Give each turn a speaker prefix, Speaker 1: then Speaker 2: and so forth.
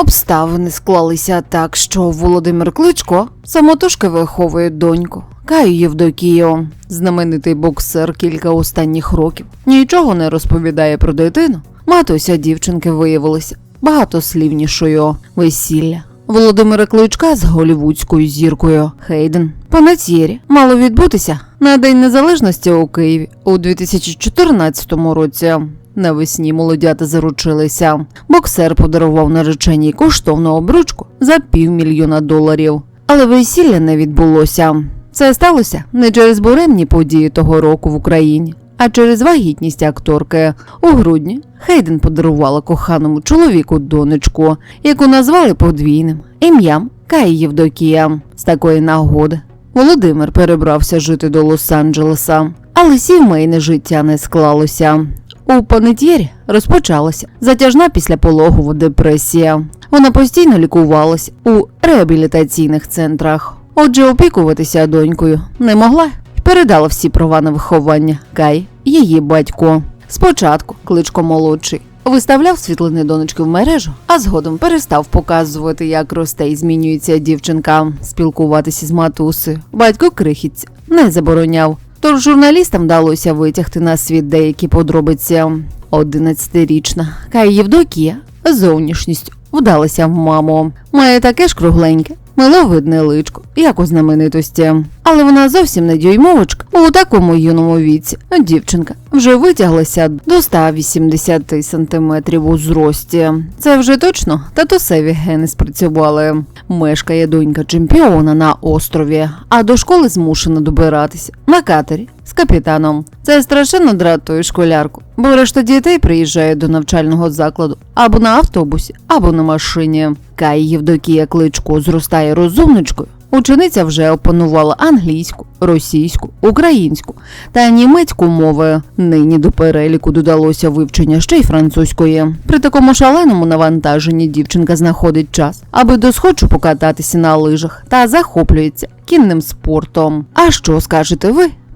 Speaker 1: Обставини склалися так, що Володимир Кличко самотужки виховує доньку. Каю Євдокію, знаменитий боксер кілька останніх років, нічого не розповідає про дитину. Матуся дівчинки виявилася багатослівнішою весілля. Володимира Кличка з голівудською зіркою Хейден Панетєрі мало відбутися на День Незалежності у Києві у 2014 році. Навесні молодята заручилися. Боксер подарував нареченій коштовну обручку за півмільйона доларів. Але весілля не відбулося. Це сталося не через буремні події того року в Україні, а через вагітність акторки. У грудні Хейден подарувала коханому чоловіку донечку, яку назвали подвійним ім'ям Каї Євдокія. З такої нагоди Володимир перебрався жити до Лос-Анджелеса, але сімейне життя не склалося. У понеділі розпочалася затяжна післяпологова депресія. Вона постійно лікувалась у реабілітаційних центрах. Отже, опікуватися донькою не могла і передала всі права на виховання Кай, її батько. Спочатку кличко молодший виставляв світлини донечки в мережу, а згодом перестав показувати, як росте і змінюється дівчинка, спілкуватися з матусею. Батько крихітця не забороняв. Тож журналістам вдалося витягти на світ деякі подробиці. 11-річна Кай Євдокія зовнішністю вдалася в маму. Має таке ж кругленьке, миловидне личко, як у знаменитості. Але вона зовсім не дюймовочка, бо у такому юному віці дівчинка вже витяглася до 180 сантиметрів у зрості. Це вже точно татусеві гени спрацювали. Мешкає донька чемпіона на острові, а до школи змушена добиратися на катері з капітаном. Це страшенно дратує школярку, бо решта дітей приїжджає до навчального закладу або на автобусі, або на машині. Кай Євдокія Кличко зростає розумничкою. Учениця вже опанувала англійську, російську, українську та німецьку мови. Нині до переліку додалося вивчення ще й французької. При такому шаленому навантаженні дівчинка знаходить час, аби досхочу покататися на лижах та захоплюється кінним спортом. А що скажете ви?